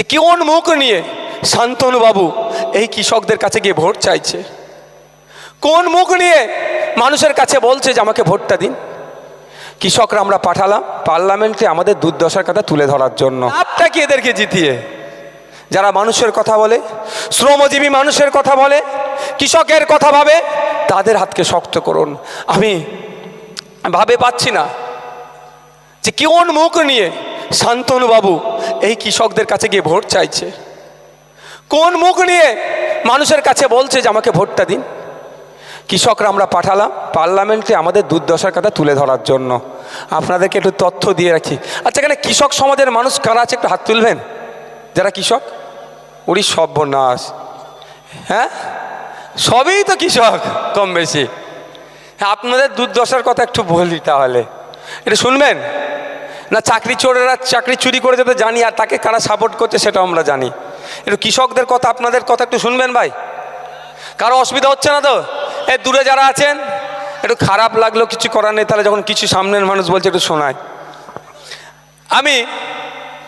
যে কোন মুখ নিয়ে শান্তনু বাবু এই কৃষকদের কাছে গিয়ে ভোট চাইছে? কোন মুখ নিয়ে মানুষের কাছে বলছে যে আমাকে ভোটটা দিন? কৃষকরা আমরা পাঠালাম, পার্লামেন্টে আমাদের দুর্দশার কথা তুলে ধরার জন্য। আপটা কি এদেরকে জিতিয়ে? যারা মানুষের কথা বলে, শ্রমজীবী মানুষের কথা বলে, কৃষকের কথা ভাবে, তাদের হাতকে শক্ত করুন। আমি ভাবে পাচ্ছি না যে কোন মুখ নিয়ে শান্তনু বাবু, এই কৃষকদের কাছে গিয়ে ভোট চাইছে। কোন মুখ নিয়ে মানুষের কাছে বলছে যে আমাকে ভোটটা দিন? কৃষকরা আমরা পাঠালাম, পার্লামেন্টে আমাদের দুর্দশার কথা তুলে ধরার জন্য। আপনাদেরকে একটু তথ্য দিয়ে রাখি। আচ্ছা এখানে কৃষক সমাজের মানুষ কারা আছে একটু হাত তুলবেন? যারা কৃষক? উড়ি সর্বনাশ। হ্যাঁ? সবই তো কৃষক কম বেশি আপনাদের দুর্দশার কথা একটু বলি তাহলে। এটা শুনবেন? না, চাকরি চোরেরা চাকরি চুরি করে যেতে জানি, আর তাকে কারা সাপোর্ট করছে সেটা আমরা জানি। একটু কৃষকদের কথা, আপনাদের কথা একটু শুনবেন ভাই? কারও অসুবিধা হচ্ছে না তো? এ, দূরে যারা আছেন, একটু খারাপ লাগল, কিছু করার নেই, তাহলে যখন কিছু সামনের মানুষ বলছে, একটু শোনায়। আমি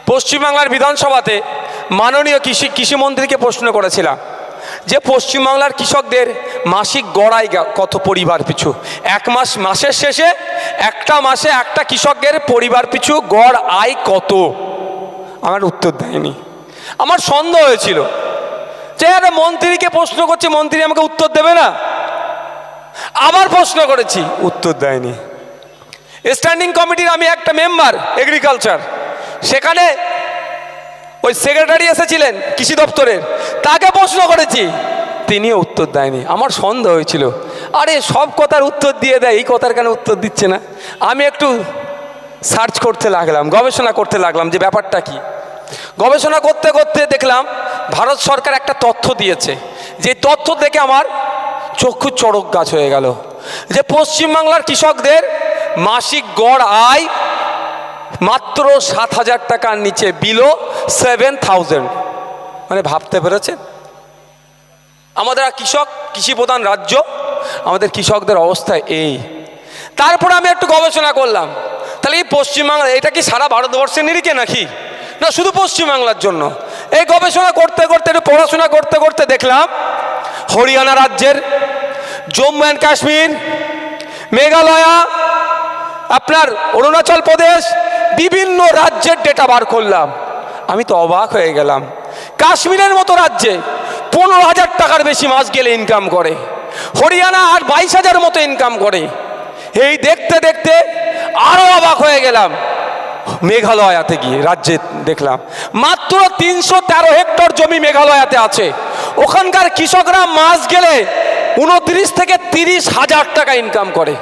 পশ্চিমবাংলার বিধানসভাতে মাননীয় কৃষি কৃষিমন্ত্রীকে প্রশ্ন করেছিলাম। যে পশ্চিমবাংলার কৃষকদের মাসিক গড়াই কত পরিবার পিছু? এক মাস মাসের শেষে, একটা মাসে একটা কৃষকের পরিবার পিছু গড় আয় কত? আমার উত্তর দেয়নি। আমার সন্দেহ হয়েছিল। যে একটা মন্ত্রীকে প্রশ্ন করছে, মন্ত্রী আমাকে উত্তর দেবে না? আবার প্রশ্ন করেছি, উত্তর দেয়নি। স্ট্যান্ডিং কমিটির আমি একটা মেম্বার এগ্রিকালচার সেখানে ওই সেক্রেটারি এসেছিলেন কৃষি দপ্তরের, তাকে প্রশ্ন করেছি। তিনিও উত্তর দেয়নি, আমার সন্দেহ হয়েছিল। আরে, সব কথার উত্তর দিয়ে দেয়, এই কথার কেন উত্তর দিচ্ছে না? আমি একটু সার্চ করতে লাগলাম, গবেষণা করতে লাগলাম যে ব্যাপারটা কি। গবেষণা করতে করতে দেখলাম, ভারত সরকার একটা তথ্য দিয়েছে, যে তথ্য দেখে আমার চক্ষু চড়ক গাছ হয়ে গেল। যে পশ্চিমবাংলার কৃষকদের মাসিক গড় আয় মাত্র সাত হাজার টাকার নিচে বিলো সেভেন থাউজেন্ড মানে ভাবতে পেরেছেন? আমাদের কৃষক, কৃষি প্রধান রাজ্য, আমাদের কৃষকদের অবস্থা এই। তারপর আমি একটু গবেষণা করলাম। তাহলে এই পশ্চিমবাংলা, এটা কি সারা ভারতবর্ষের নিরিখে নাকি? না, শুধু পশ্চিমবাংলার জন্য। এই গবেষণা করতে করতে, একটু পড়াশোনা করতে করতে দেখলাম, হরিয়ানা রাজ্যের, জম্মু অ্যান্ড কাশ্মীর, মেঘালয়া, আপনার অরুণাচল প্রদেশ বিভিন্ন রাজ্যের ডেটা বার করলাম। আমি তো অবাক হয়ে গেলাম। কাশ্মীরের মতো রাজ্যে পনেরো হাজার টাকার বেশি মাস গেলে ইনকাম করে। হরিয়ানা আর বাইশ হাজার মতো ইনকাম করে। এই দেখতে দেখতে আরও অবাক হয়ে গেলাম। মেঘালয়াতে গিয়ে রাজ্যে দেখলাম। মাত্র তিনশো তেরো হেক্টর জমি মেঘালয়াতে আছে। ওখানকার কৃষকরা মাস গেলে উনত্রিশ থেকে তিরিশ হাজার টাকা ইনকাম করে।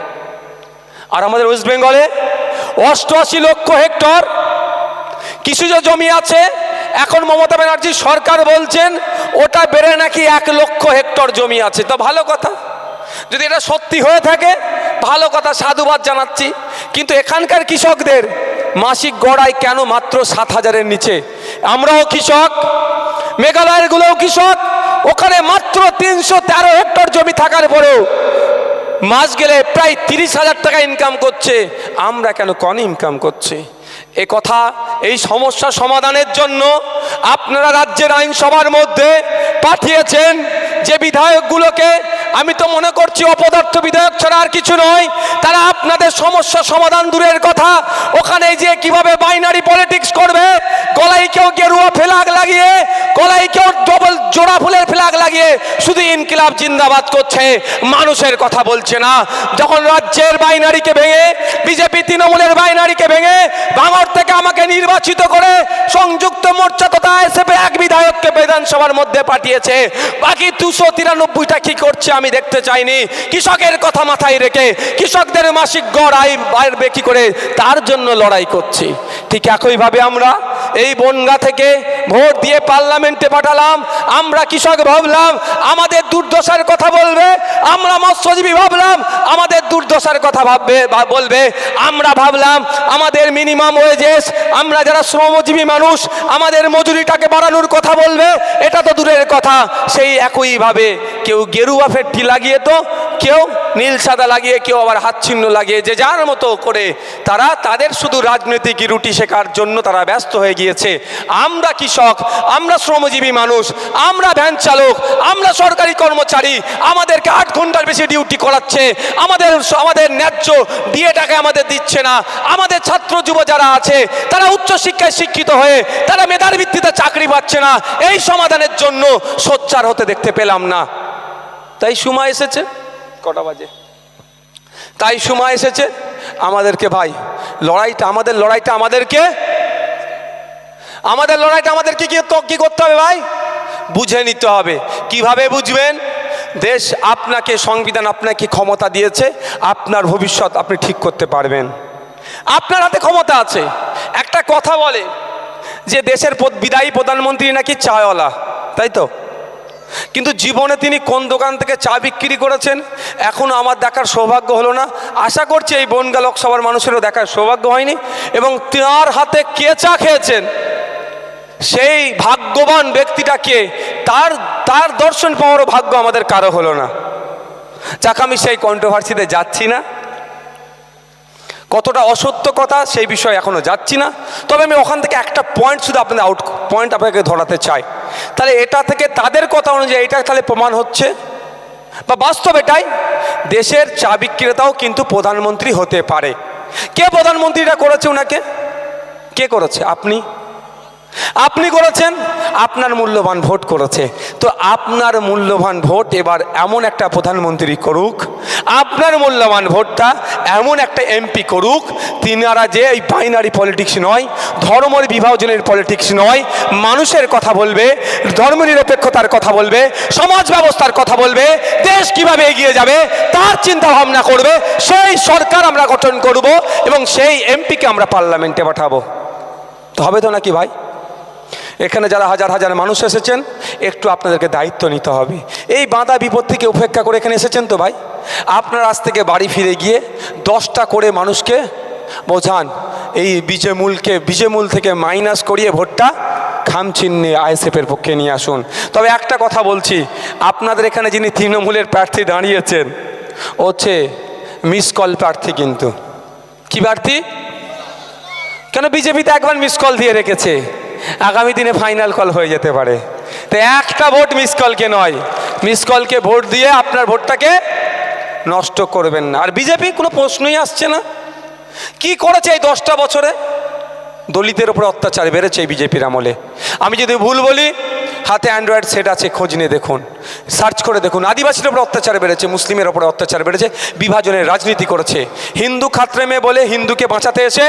আর আমাদের ওয়েস্ট বেঙ্গলে অষ্টআশি লক্ষ হেক্টর কৃষিজ জমি আছে, এখন মমতা ব্যানার্জি সরকার বলছেন, ওটা বেড়ে নাকি এক লক্ষ হেক্টর জমি আছে। তো ভালো কথা। যদি এটা সত্যি হয়ে থাকে, ভালো কথা, সাধুবাদ জানাচ্ছি। কিন্তু এখানকার কৃষকদের মাসিক গড়াই কেন মাত্র সাত হাজারের নিচে? আমরাও কৃষক মেঘালয়ের গুলোও কৃষক, ওখানে মাত্র তিনশো তেরো হেক্টর জমি থাকার পরেও মাস গেলে প্রায় তিরিশ হাজার টাকা ইনকাম করছে। আমরা কেন কন ইনকাম করছি? এ কথা, এই সমস্যা সমাধানের জন্য আপনারা রাজ্যের আইনসভার মধ্যে পাঠিয়েছেন। যে বিধায়কগুলোকে আমি তো মনে করছি অপদার্থ বিধায়ক ছাড়া আর কিছু নয়, তারা আপনাদের সমস্যা সমাধান দূরের কথা। ওখানে যে কীভাবে বাইনারি পলিটিক্স করবে, গলায় কেউ গেরুয়া ফেলাগ লাগিয়ে, গলায় কেউ ডবল জোড়া ফুলের ফ্ল্যাগ লাগিয়ে শুধু ইনকিলাব জিন্দাবাদ করছে, মানুষের কথা বলছে না। যখন রাজ্যের বাইনারিকে ভেঙে, বিজেপি তৃণমূলের বাইনারিকে ভেঙে, ভাঙর থেকে আমাকে নির্বাচিত করে সংযুক্ত মোর্চা তথা এসএফ এক বিধায়ককে বিধানসভার মধ্যে পাঠিয়েছে। বাকি দুশো তিরানব্বইটা কি করছে আমি দেখতে চাইনি। কৃষকের কথা মাথায় রেখে কৃষকদের মাসিক গড় আয় বাড়বে কি করে? তার জন্য লড়াই করছি। ঠিক একইভাবে আমরা এই বনগা থেকে ভোট দিয়ে পার্লামেন্টে পাঠালাম। আমরা কৃষক ভাবলাম, আমাদের দুর্দশার কথা বলবে। আমরা মৎস্যজীবী ভাবলাম, আমাদের দুর্দশার কথা ভাববে বলবে। আমরা ভাবলাম, আমাদের মিনিমাম ওয়েজেস আমরা যারা শ্রমজীবী মানুষ, আমাদের মজুরিটাকে বাড়ানোর কথা বলবে, এটা তো দূরের কথা। সেই একইভাবে কেউ গেরুয়া ফের পট্টি লাগিয়ে তো কেউ নীল সাদা লাগিয়ে কেউ আবার হাত চিহ্ন লাগিয়ে যে যার মতো করে তারা তাদের শুধু রাজনৈতিক রুটি শেখার জন্য তারা ব্যস্ত হয়ে গিয়েছে। আমরা কৃষক, আমরা শ্রমজীবী মানুষ, আমরা ভ্যান চালক, আমরা সরকারি কর্মচারী, আমাদেরকে আট ঘণ্টার বেশি ডিউটি করাচ্ছে, আমাদের আমাদের ন্যায্য দিয়ে টাকা আমাদের দিচ্ছে না। আমাদের ছাত্র যুব যারা আছে, তারা উচ্চশিক্ষায় শিক্ষিত হয়ে তারা মেধার ভিত্তিতে চাকরি পাচ্ছে না। এই সমাধানের জন্য সোচ্চার হতে দেখতে পেলাম না। তাই সময় এসেছে। কটা বাজে? তাই সময় এসেছে আমাদেরকে ভাই, লড়াইটা আমাদের, লড়াইটা আমাদেরকে, আমাদের লড়াইটা আমাদেরকে কি কি করতে হবে ভাই? বুঝে নিতে হবে। কীভাবে বুঝবেন? দেশ আপনাকে, সংবিধান আপনাকে ক্ষমতা দিয়েছে, আপনার ভবিষ্যৎ আপনি ঠিক করতে পারবেন। আপনার হাতে ক্ষমতা আছে। একটা কথা বলে যে দেশের বিদায়ী প্রধানমন্ত্রী নাকি চায়ওয়ালা তাই তো? কিন্তু জীবনে তিনি কোন দোকান থেকে চা বিক্রি করেছেন? এখনও আমার দেখার সৌভাগ্য হলো না। আশা করছি এই বনগা লোকসভার মানুষেরও দেখার সৌভাগ্য হয়নি। এবং তার হাতে কে চা খেয়েছেন? সেই ভাগ্যবান ব্যক্তিটাকে তার তার দর্শন পাওয়ারও ভাগ্য আমাদের কারও হলো না। যাক, আমি সেই কন্ট্রোভার্সিতে যাচ্ছি না। কতটা অসত্য কথা সেই বিষয়ে এখনও যাচ্ছি না। তবে আমি ওখান থেকে একটা পয়েন্ট শুধু আপনাদের আউট পয়েন্ট আপনাকে ধরাতে চাই। তাহলে এটা থেকে তাদের কথা অনুযায়ী এটা তাহলে প্রমাণ হচ্ছে। বা বাস্তব এটাই, দেশের চা বিক্রেতাও কিন্তু প্রধানমন্ত্রী হতে পারে। কে প্রধানমন্ত্রীটা করেছে ওনাকে কে করেছে? আপনি? আপনি করেছেন, আপনার মূল্যবান ভোট করেছে। তো আপনার মূল্যবান ভোট এবার এমন একটা প্রধানমন্ত্রী করুক, আপনার মূল্যবান ভোটটা এমন একটা এমপি করুক, তিনারা যে এই বাইনারি পলিটিক্স নয়, ধর্মের বিভাজনের পলিটিক্স নয়, মানুষের কথা বলবে, ধর্মনিরপেক্ষতার কথা বলবে, সমাজ ব্যবস্থার কথা বলবে, দেশ কীভাবে এগিয়ে যাবে, তার চিন্তা ভাবনা করবে, সেই সরকার আমরা গঠন করব এবং সেই এমপিকে আমরা পার্লামেন্টে পাঠাবো। তো হবে তো নাকি ভাই? এখানে যারা হাজার হাজার মানুষ এসেছেন, একটু আপনাদেরকে দায়িত্ব নিতে হবে। এই বাঁধা বিপত্তিকে উপেক্ষা করে এখানে এসেছেন তো ভাই? আপনার আজ থেকে বাড়ি ফিরে গিয়ে দশটা করে মানুষকে বোঝান, এই বিজেমূলকে, বিজেমূল থেকে মাইনাস করিয়ে ভোটটা খামচিহ্নে আইএসএফের পক্ষে নিয়ে আসুন। তবে একটা কথা বলছি, আপনাদের এখানে যিনি তৃণমূলের প্রার্থী দাঁড়িয়েছেন হচ্ছে মিস কল প্রার্থী কিন্তু। কি প্রার্থী? কেন বিজেপিতে একবার মিস কল দিয়ে রেখেছে? আগামী দিনে ফাইনাল কল হয়ে যেতে পারে। তো একটা ভোট মিস কলকে নয়। মিস কলকে ভোট দিয়ে আপনার ভোটটাকে নষ্ট করবেন না। আর বিজেপি কোনো প্রশ্নই আসছে না। কি করেছে এই দশটা বছরে? দলিতের উপর অত্যাচার বেড়েছে এই বিজেপির আমলে। আমি যদি ভুল বলি হাতে অ্যান্ড্রয়েড সেট আছে, খোঁজ নিয়ে দেখুন। সার্চ করে দেখুন। আদিবাসীর উপর অত্যাচার বেড়েছে, মুসলিমের উপর অত্যাচার বেড়েছে, বিভাজনের রাজনীতি করেছে। হিন্দু খাত্রে মেয়ে বলে হিন্দুকে বাঁচাতে এসে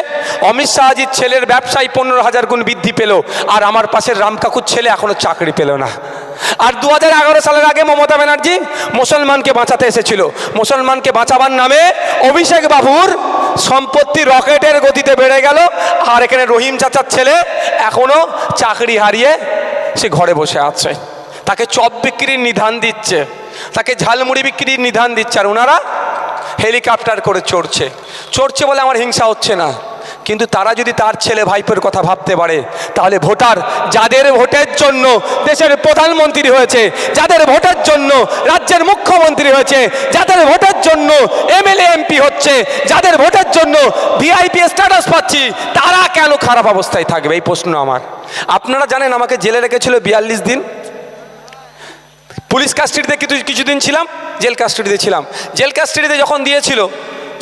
অমিত শাহজির ছেলের ব্যবসায় পনেরো হাজার গুণ বৃদ্ধি পেল, আর আমার পাশের রাম কাকুর ছেলে এখনও চাকরি পেল না। আর দু হাজার এগারো সালের আগে মমতা ব্যানার্জি মুসলমানকে বাঁচাতে এসেছিল। মুসলমানকে বাঁচাবার নামে অভিষেক বাবুর সম্পত্তি রকেটের গতিতে বেড়ে গেল, আর এখানে রহিম চাচার ছেলে এখনও চাকরি হারিয়ে সে ঘরে বসে আছে তাকে চপ বিক্রির নিধান দিচ্ছে। তাকে ঝালমুড়ি বিক্রির নিধান দিচ্ছে। আর ওনারা হেলিকপ্টার করে চড়ছে। চড়ছে বলে আমার হিংসা হচ্ছে না। কিন্তু তারা যদি তার ছেলে ভাইপোর কথা ভাবতে পারে, তাহলে ভোটার যাদের ভোটের জন্য দেশের প্রধানমন্ত্রী হয়েছে, যাদের ভোটের জন্য রাজ্যের মুখ্যমন্ত্রী হয়েছে, যাদের ভোটের জন্য এমএলএ, এমপি হচ্ছে, যাদের ভোটের জন্য ভিআইপি স্ট্যাটাস পাচ্ছি, তারা কেন খারাপ অবস্থায় থাকবে? এই প্রশ্ন আমার। আপনারা জানেন আমাকে জেলে রেখেছিল বিয়াল্লিশ দিন? পুলিশ কাস্টাডিতে কিছু, কিছুদিন ছিলাম, জেল কাস্টাডিতে ছিলাম। জেল কাস্টাডিতে যখন দিয়েছিল,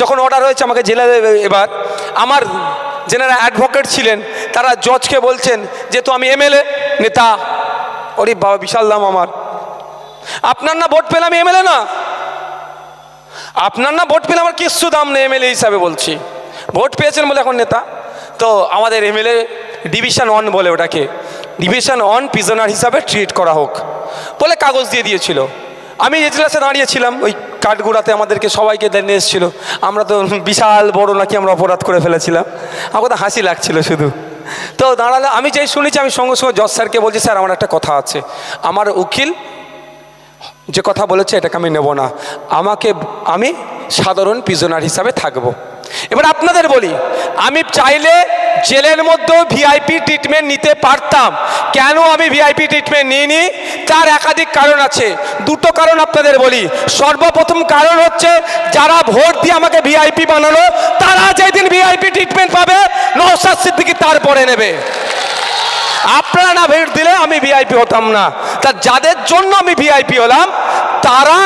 যখন অর্ডার হয়েছে আমাকে জেলে এবার, আমার যেনারা অ্যাডভোকেট ছিলেন, তারা জজকে বলছেন যে তো আমি এমএলএ নেতা। ওরে বাবা, বিশাল দাম আমার। আপনার না ভোট পেলাম এমএলএ না? আপনার না ভোট পেলে আমার কিচ্ছু দাম নেই এমএলএ হিসাবে বলছি। ভোট পেয়েছেন বলে এখন নেতা। তো আমাদের এমএলএ ডিভিশন ওয়ান বলে ওটাকে। ডিভিশন ওয়ান প্রিজনার হিসাবে ট্রিট করা হোক। বলে কাগজ দিয়ে দিয়েছিল। আমি এজলাসে দাঁড়িয়েছিলাম, ওই কাঠগুড়াতে আমাদেরকে সবাইকে নিয়ে এসেছিল। আমরা তো বিশাল বড় নাকি আমরা অপরাধ করে ফেলেছিলাম। আমার তো হাসি লাগছিল শুধু। তো দাঁড়ালে আমি যেই শুনেছি, আমি সঙ্গে সঙ্গে জজ স্যারকে বলছি, স্যার, আমার একটা কথা আছে। আমার উকিল যে কথা বলেছে, এটাকে আমি নেব না। আমাকে, আমি সাধারণ প্রিজনার হিসাবে থাকব। এবার আপনাদের বলি, আমি চাইলে জেলের মধ্যেও ভিআইপি ট্রিটমেন্ট নিতে পারতাম। কেন আমি ভিআইপি ট্রিটমেন্ট নিইনি? তার একাধিক কারণ আছে। দুটো কারণ আপনাদের বলি। সর্বপ্রথম কারণ হচ্ছে, যারা ভোট দিয়ে আমাকে ভিআইপি বানালো, তারা যেদিন ভিআইপি ট্রিটমেন্ট পাবে নৌসাদ সিদ্দিকি তারপরে নেবে। আপনারা না ভেট দিলে আমি ভিআইপি হতাম না। তা যাদের জন্য আমি ভিআইপি হলাম, তারা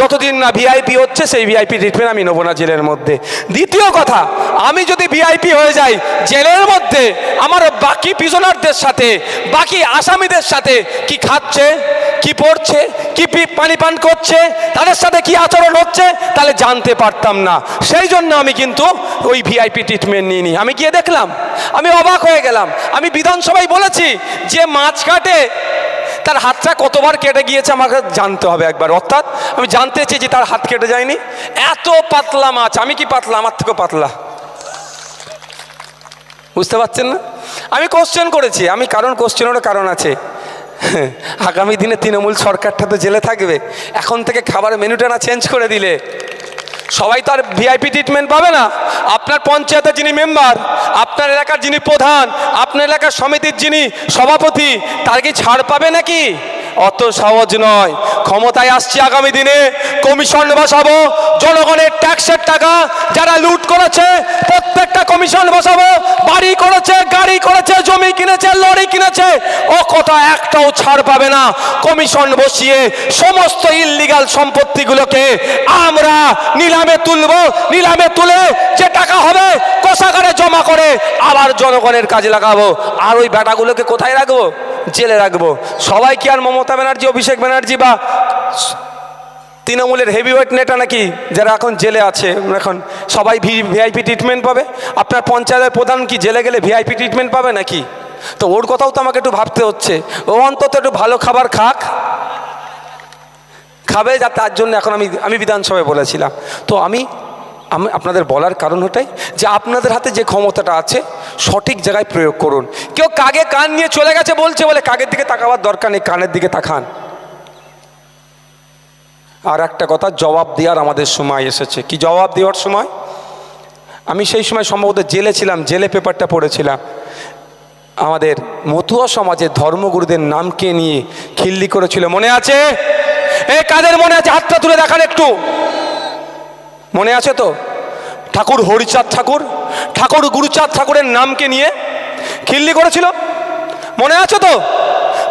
যতদিন না ভিআইপি হচ্ছে, সেই ভিআইপি ট্রিটমেন্ট আমি নেব না জেলের মধ্যে। দ্বিতীয় কথা, আমি যদি ভিআইপি হয়ে যাই জেলের মধ্যে, আমার বাকি প্রিজনারদের সাথে, বাকি আসামিদের সাথে কি খাচ্ছে, কি পড়ছে, কি পানি পান করছে, তাদের সাথে কি আচরণ হচ্ছে, তাহলে জানতে পারতাম না। সেই জন্য আমি কিন্তু ওই ভিআইপি ট্রিটমেন্ট নিয়ে নিইনি আমি গিয়ে দেখলাম, আমি অবাক হয়ে গেলাম। আমি বিধানসভায় বলেছি যে মাছ কাটে তার হাতটা কতবার কেটে গিয়েছে আমাকে জানতে হবে একবার। অর্থাৎ আমি জানতে চেয়েছি তার হাত কেটে যায়নি। এত পাতলা মাছ, আমি কি পাতলা? আমার থেকেও পাতলা। বুঝতে পারছেন না? আমি কোশ্চেন করেছি। আমি কারণ কোশ্চেনেরও কারণ আছে। আগামী দিনে তৃণমূল সরকারটা তো জেলে থাকবে। এখন থেকে খাবার মেনুটা না চেঞ্জ করে দিলে। সবাই তো আর ভিআইপি ট্রিটমেন্ট পাবে না। আপনার পঞ্চায়েতের যিনি মেম্বার আপনার এলাকার যিনি প্রধান, আপনার এলাকার সমিতির যিনি সভাপতি, তার কি ছাড় পাবে নাকি? অত সহজ নয়। ক্ষমতায় আসছি আগামী দিনে কমিশন বসাবো, জনগণের ট্যাক্সের টাকা যারা লুট করেছে, প্রত্যেকটা কমিশন বসাবো, বাড়ি করেছে, গাড়ি করেছে, জমি কিনেছে, লরি কিনেছে ও কথা একটাও ছাড় পাবে না। কমিশন বসিয়ে সমস্ত ইল্লিগাল সম্পত্তিগুলোকে আমরা নিলামে তুলবো, নিলামে তুলে যে টাকা হবে, কোষাগারে জমা করে আবার জনগণের কাজে লাগাবো। আর ওই বেটাগুলোকে কোথায় রাখব? জেলে রাখব। সবাই কি আর মমতা ব্যানার্জি, অভিষেক ব্যানার্জি বা তৃণমূলের হেভিওয়েট নেতা নাকি যারা এখন জেলে আছে, এখন সবাই ভিআইপি ট্রিটমেন্ট পাবে? আপনার পঞ্চায়েতের প্রধান কি জেলে গেলে ভিআইপি ট্রিটমেন্ট পাবে নাকি? তো ওর কথাও তো আমাকে একটু ভাবতে হচ্ছে। ও অন্তত একটু ভালো খাবার খাক। খাবে যা, তার জন্য এখন আমি আমি বিধানসভায় বলেছিলাম। তো আমি আমি আপনাদের বলার কারণ ওটাই যে আপনাদের হাতে যে ক্ষমতাটা আছে, সঠিক জায়গায় প্রয়োগ করুন। কেউ কাগে কান নিয়ে চলে গেছে বলছে বলে কাগের দিকে তাকাবার দরকার নেই, কানের দিকে তাকান। আর একটা কথা, জবাব দেওয়ার আমাদের সময় এসেছে। কি জবাব দেওয়ার সময়? আমি সেই সময় সম্ভবত জেলে ছিলাম, জেলে পেপারটা পড়েছিলাম। আমাদের মতুয়া সমাজে ধর্মগুরুদের নামকে নিয়ে খিল্লি করেছিল, মনে আছে? এ কাদের মনে আছে? হাতটা তুলে দেখান একটু। মনে আছে তো? ঠাকুর হরিচাঁদ ঠাকুর ঠাকুর গুরুচাঁদ ঠাকুরের নামকে নিয়ে খিল্লি করেছিল। মনে আছে তো?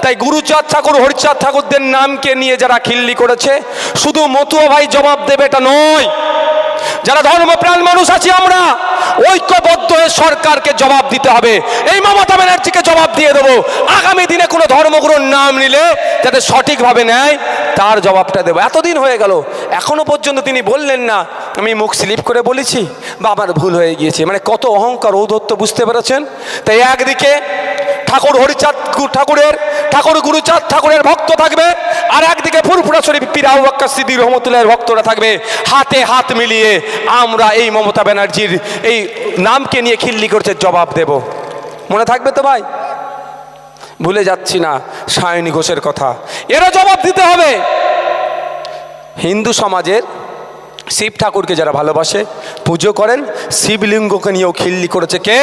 তাই গুরুচাঁদ ঠাকুর, হরিচাঁদ ঠাকুরদের নামকে নিয়ে যারা খিল্লি করেছে, শুধু মতুয়া ভাই জবাব দেবে এটা নয়। যারা ধর্মপ্রাণ মানুষ আছি আমরা, ঐক্য সরকারকে জবাব দিতে হবে। এই মমতা ব্যানার্জিকে জবাব দিয়ে দেবো। আগামী দিনে কোনো ধর্মগুরুর নাম নিলে যাতে সঠিকভাবে নেয়, তার জবাবটা দেবো। এতদিন হয়ে গেল, এখনও পর্যন্ত তিনি বললেন না। আমি মুখ স্লিপ করে বলেছি বা আমার ভুল হয়ে গিয়েছে। মানে কত অহংকার ঔদত্ত বুঝতে পেরেছেন? তাই একদিকে ঠাকুর হরিচাঁদ ঠাকুরের, ঠাকুর গুরুচাঁদ ঠাকুরের ভক্ত থাকবে, আর একদিকে ফুরফুরা শরীফ পিরাউ বাক্কা সিদ্দি রহমতুল্লাহের ভক্তরা থাকবে। হাতে হাত মিলিয়ে আমরা এই মমতা ব্যানার্জির এই নামকে নিয়ে খিল্লি করছে, জবাব দেব। মনে থাকবে তো ভাই? ভুলে যাচ্ছি না, সায়নী ঘোষের কথা। এরও জবাব দিতে হবে। হিন্দু সমাজের শিব ঠাকুরকে যারা ভালোবাসে, পুজো করেন, শিবলিঙ্গকে নিয়েও খিল্লি করেছে কে?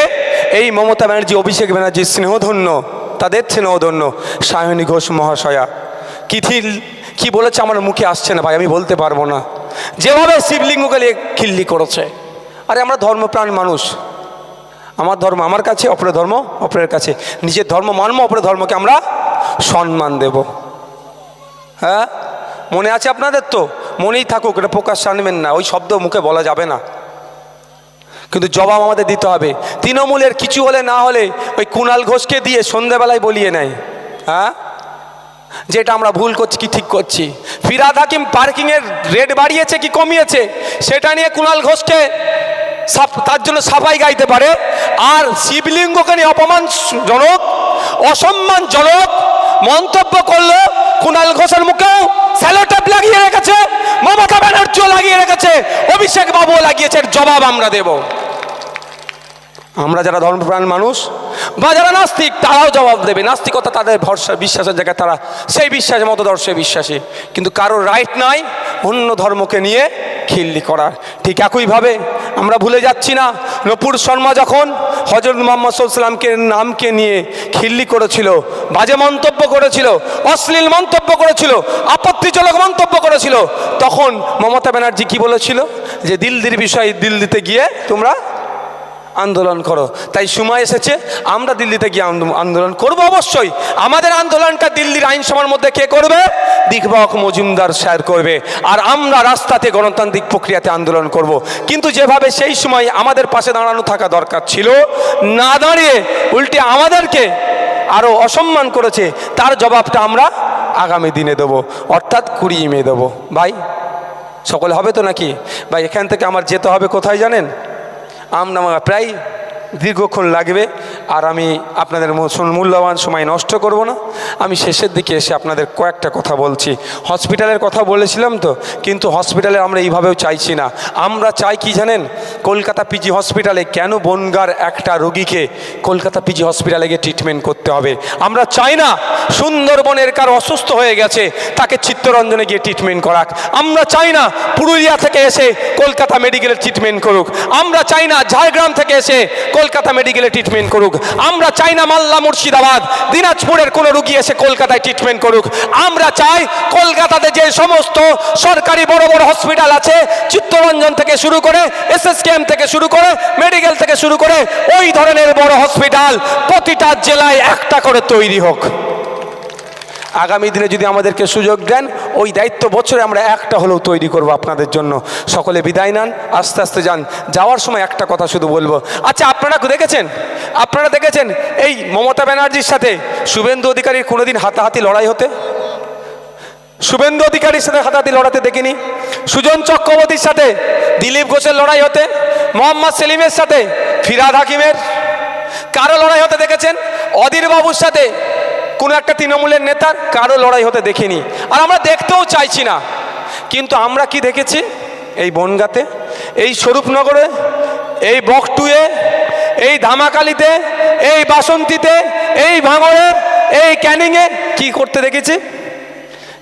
এই মমতা ব্যানার্জি, অভিষেক ব্যানার্জি, স্নেহধন্য, তাদের স্নেহধন্য, সায়নী ঘোষ মহাশয়া। কিথিল কি বলেছে আমার মুখে আসছে না ভাই, আমি বলতে পারব না। যেভাবে শিবলিঙ্গকে নিয়ে খিল্লি করেছে। আরে আমরা ধর্মপ্রাণ মানুষ। আমার ধর্ম আমার কাছে, অপরের ধর্ম অপরের কাছে। নিজের ধর্ম মানব, অপরের ধর্মকে আমরা সম্মান দেব। হ্যাঁ? মনে আছে আপনাদের তো? মনেই থাকুক, এটা প্রকাশ আনবেন না। ওই শব্দ মুখে বলা যাবে না। কিন্তু জবাব আমাদের দিতে হবে। তৃণমূলের কিছু হলে না হলে ওই কুণাল ঘোষকে দিয়ে সন্ধ্যেবেলায় বলিয়ে নেয়। হ্যাঁ? যেটা আমরা ভুল করছি কি ঠিক করছি? ফিরাদ হাকিম পার্কিংয়ের রেট বাড়িয়েছে কি কমিয়েছে? সেটা নিয়ে কুণাল ঘোষকে তার জন্য সাফাই গাইতে পারে। আর শিবলিঙ্গকে নিয়ে অপমানজনক, অসম্মানজনক মন্তব্য করল কুণাল ঘোষের মুখেও স্যালোটেপ লাগিয়ে রেখেছে, মমতা ব্যানার্জিও লাগিয়ে রেখেছে, অভিষেক বাবুও লাগিয়েছে জবাব আমরা দেব। আমরা যারা ধর্মপ্রাণ মানুষ বা যারা নাস্তিক, তারাও জবাব দেবে। নাস্তিকতা তাদের ভরসা, বিশ্বাসের জায়গায় তারা সেই বিশ্বাসের মতো দর্শে বিশ্বাসী। কিন্তু কারোর রাইট নাই অন্য ধর্মকে নিয়ে খিল্লি করার। ঠিক একইভাবে আমরা ভুলে যাচ্ছি না, নপুর শর্মা যখন হজরত মোহাম্মদ সাল্লামকে নামকে নিয়ে খিল্লি করেছিল, বাজে মন্তব্য করেছিল, অশ্লীল মন্তব্য করেছিল, আপত্তিজনক মন্তব্য করেছিল, তখন মমতা ব্যানার্জি কি বলেছিল? যে দিল্লির বিষয়ে দিল্লিতে গিয়ে তোমরা আন্দোলন করো। তাই সময় এসেছে, আমরা দিল্লিতে গিয়ে আন্দোলন করব অবশ্যই। আমাদের আন্দোলনটা দিল্লির আইনসভার মধ্যে কে করবে? দিকবাক মজুমদার স্যার করবে। আর আমরা রাস্তাতে গণতান্ত্রিক প্রক্রিয়াতে আন্দোলন করব। কিন্তু যেভাবে সেই সময় আমাদের পাশে দাঁড়ানো থাকা দরকার ছিল, না দাঁড়িয়ে উল্টে আমাদেরকে আরও অসম্মান করেছে, তার জবাবটা আমরা আগামী দিনে দেবো। অর্থাৎ কুড়ি মে দেবো। ভাই, সকলে হবে তো নাকি? ভাই, এখান থেকে আমার যেতে হবে কোথায় জানেন? আমনামা প্রায় দীর্ঘক্ষণ লাগবে আর আমি আপনাদের মূল্যবান সময় নষ্ট করব না। আমি শেষের দিকে এসে আপনাদের কয়েকটা কথা বলছি। হসপিটালের কথা বলেছিলাম তো, কিন্তু হসপিটালে আমরা এইভাবেও চাইছি না। আমরা চাই কি জানেন? কলকাতা পিজি হসপিটালে কেন বনগার একটা রোগীকে কলকাতা পিজি হসপিটালে গিয়ে ট্রিটমেন্ট করতে হবে? আমরা চাই না সুন্দরবনের কার অসুস্থ হয়ে গেছে, তাকে চিত্তরঞ্জনে গিয়ে ট্রিটমেন্ট করাক। আমরা চাই না পুরুলিয়া থেকে এসে কলকাতা মেডিকেলের ট্রিটমেন্ট করুক। আমরা চাই না ঝাড়গ্রাম থেকে এসে কলকাতা মেডিকেলে ট্রিটমেন্ট করুক। আমরা চাই না মাল্লা মুর্শিদাবাদ, দিনাজপুরের কোনো রুগী এসে কলকাতায় ট্রিটমেন্ট করুক। আমরা চাই কলকাতাতে যে সমস্ত সরকারি বড় বড় হসপিটাল আছে, চিত্তরঞ্জন থেকে শুরু করে, এসএসকেএম থেকে শুরু করে মেডিকেল থেকে শুরু করে, ওই ধরনের বড় হসপিটাল প্রতিটা জেলায় একটা করে তৈরি হোক। আগামী দিনে যদি আমাদেরকে সুযোগ দেন, ওই দায়িত্ব বছরে আমরা একটা হলেও তৈরি করব আপনাদের জন্য। সকলে বিদায় নেন, আস্তে আস্তে যান। যাওয়ার সময় একটা কথা শুধু বলব। আচ্ছা আপনারা দেখেছেন? আপনারা দেখেছেন এই মমতা ব্যানার্জির সাথে শুভেন্দু অধিকারীর কোনোদিন হাতাহাতি লড়াই হতে? শুভেন্দু অধিকারীর সাথে হাতাহাতি লড়াতে দেখিনি। সুজন চক্রবর্তীর সাথে দিলীপ ঘোষের লড়াই হতে? মোহাম্মদ সেলিমের সাথে ফিরাদ হাকিমের? কারও লড়াই হতে দেখেছেন? অধীর বাবুর সাথে কোনো একটা তৃণমূলের নেতার কারও লড়াই হতে দেখিনি। আর আমরা দেখতেও চাইছি না। কিন্তু আমরা কি দেখেছি? এই বনগাতে, এই স্বরূপনগরে, এই বকটুয়ে, এই ধামাকালিতে, এই বাসন্তীতে, এই ভাঙড়ে, এই ক্যানিংয়ে কি করতে দেখেছি?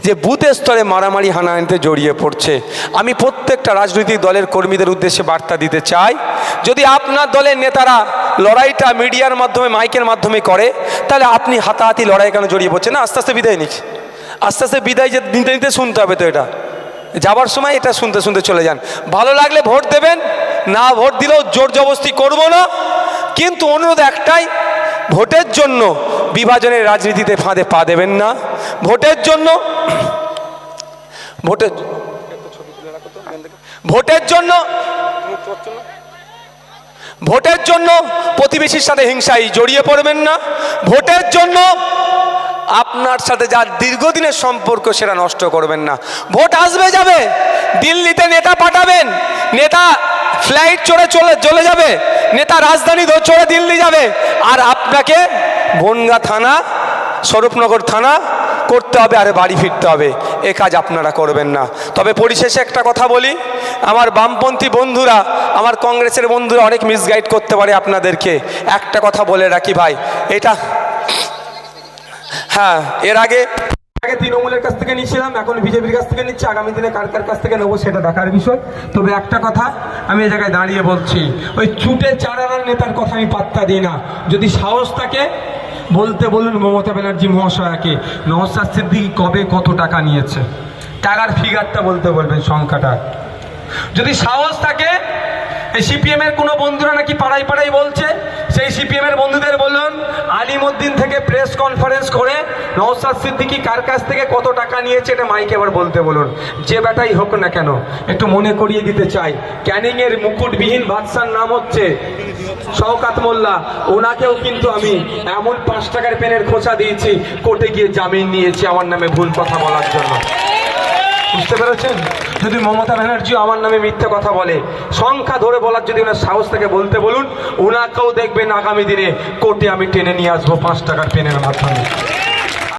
যে বুথ স্তরে মারামারি হানাহানিতে জড়িয়ে পড়ছে। আমি প্রত্যেকটা রাজনৈতিক দলের কর্মীদের উদ্দেশ্যে বার্তা দিতে চাই, যদি আপনার দলের নেতারা লড়াইটা মিডিয়ার মাধ্যমে, মাইকের মাধ্যমে করে, তাহলে আপনি হাতাহাতি লড়াই কেন জড়িয়ে পড়ছে না, আস্তে আস্তে বিদায় নিক। আস্তে আস্তে বিদায় যে নিতে নিতে শুনতে হবে তো এটা। যাবার সময় এটা শুনতে শুনতে চলে যান। ভালো লাগলে ভোট দেবেন, না ভোট দিলেও জোর জবস্তি করব না। কিন্তু অনুরোধ একটাই, ভোটের জন্য বিভাজনের রাজনীতিতে ফাঁদে পা দেবেন না। ভোটের জন্য, ভোটের ভোটের জন্য ভোটের জন্য প্রতিবেশীর সাথে হিংসায় জড়িয়ে পড়বেন না। ভোটের জন্য আপনার সাথে যার দীর্ঘদিনের সম্পর্ক সেটা নষ্ট করবেন না। ভোট আসবে, যাবে। দিল্লিতে নেতা পাঠাবেন। নেতা ফ্লাইট চড়ে চলে চলে যাবে। নেতা রাজধানী চড়ে দিল্লি যাবে। আর আপনাকে বনগা থানা স্বরূপনগর থানা করতে হবে, আর বাড়ি ফিরতে হবে। এ কাজ আপনারা করবেন না। তবে পরিশেষে একটা কথা বলি, আমার বামপন্থী বন্ধুরা, আমার কংগ্রেসের বন্ধুরা অনেক মিসগাইড করতে পারে আপনাদেরকে। একটা কথা বলে রাখি ভাই, এটা হ্যাঁ এর আগে আগে তৃণমূলের কাছ থেকে নিয়েছিলাম, এখন বিজেপির কাছ থেকে নিচ্ছে, আগামী দিনে কার কার কাছ থেকে নেব সেটা দেখার বিষয়। তবে একটা কথা আমি এই জায়গায় দাঁড়িয়ে বলছি, ওই চুটে চারানার নেতার কথা আমি পাত্তা দিই না। যদি সাহস থাকে বলতে বলুন মমতা ব্যানার্জি মহাশয়াকে নওসাদ সিদ্দিকি কবে কত টাকা নিয়েছে? টাকার ফিগারটা বলতে বলবেন সংখ্যাটা। যদি সাহস থাকে, এই সিপিএম এর কোনো বন্ধুরা নাকি পাড়াই পাড়াই বলছে, সেই সিপিএম এর বন্ধুদের বলুন, আলিমুদ্দিন থেকে প্রেস কনফারেন্স করে নওসাদ সিদ্দিকি কার কাছ থেকে কত টাকা নিয়েছে এটা মাইকে আবার বলতে বলুন। যে বেটাই হোক না কেন, একটু মনে করিয়ে দিতে চাই। ক্যানিং এর মুকুটবিহীন বাদশার নাম হচ্ছে শওকাত মোল্লা, ওনাকেও কিন্তু আমি এমন পাঁচ টাকার পেনের খোঁচা দিয়েছি, কোর্টে গিয়ে জামিন নিয়েছি আমার নামে ভুল কথা বলার জন্য। বুঝতে পেরেছেন? যদি মমতা ব্যানার্জিও আমার নামে মিথ্যা কথা বলে, সংখ্যা ধরে বলার যদি ওনার সাহস থেকে বলতে বলুন, ওনাকেও দেখবেন আগামী দিনে কোর্টে আমি টেনে নিয়ে আসব পাঁচ টাকার পেনের মাধ্যমে।